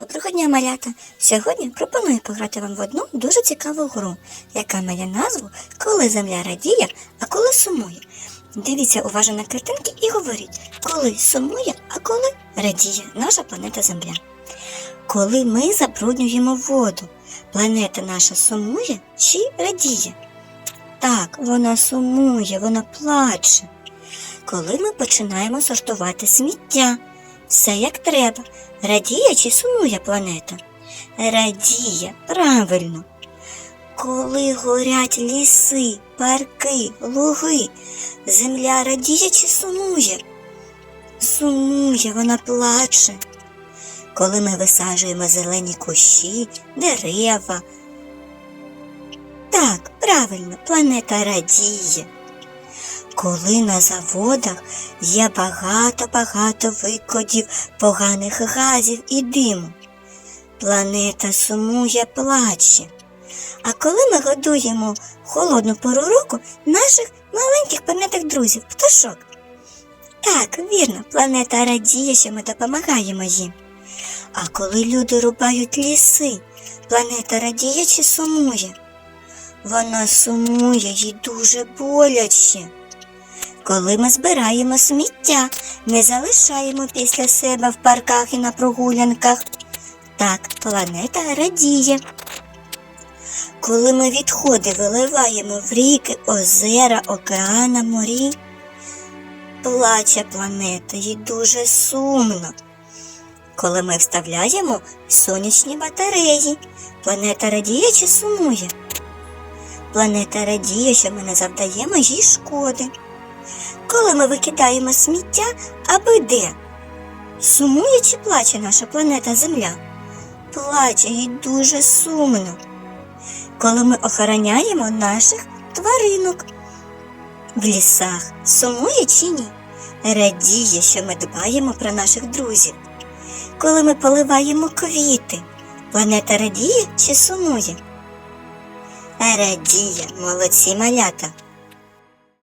Доброго дня, малята! Сьогодні пропоную пограти вам в одну дуже цікаву гру, яка має назву Коли земля радіє, а коли сумує. Дивіться уважно на картинки і говоріть, коли сумує, а коли радіє наша планета Земля. Коли ми забруднюємо воду, планета наша сумує чи радіє? Так, вона сумує, вона плаче. Коли ми починаємо сортувати сміття, все як треба. Радіє чи сумує планета? Радіє, правильно. Коли горять ліси, парки, луги, земля радіє чи сумує? Сумує, вона плаче. Коли ми висаджуємо зелені кущі, дерева. Так, правильно, планета радіє. Коли на заводах є багато-багато викидів поганих газів і диму. Планета сумує, плаче. А коли ми годуємо холодну пору року наших маленьких пернатих друзів, пташок. Так, вірно, планета радіє, що ми допомагаємо їм. А коли люди рубають ліси, планета радіє чи сумує? Вона сумує їй дуже боляче. Коли ми збираємо сміття, не залишаємо після себе в парках і на прогулянках. Так, планета радіє. Коли ми відходи виливаємо в ріки, озера, океана, морі, плаче планета, їй дуже сумно. Коли ми вставляємо сонячні батареї, планета радіє чи сумує? Планета радіє, що ми не завдаємо їй шкоди. Коли ми викидаємо сміття, аби де? Сумує чи плаче наша планета Земля? Плаче їй дуже сумно. Коли ми охороняємо наших тваринок в лісах, сумує чи ні? Радіє, що ми дбаємо про наших друзів. Коли ми поливаємо квіти, планета радіє чи сумує? Радіє, молодці малята.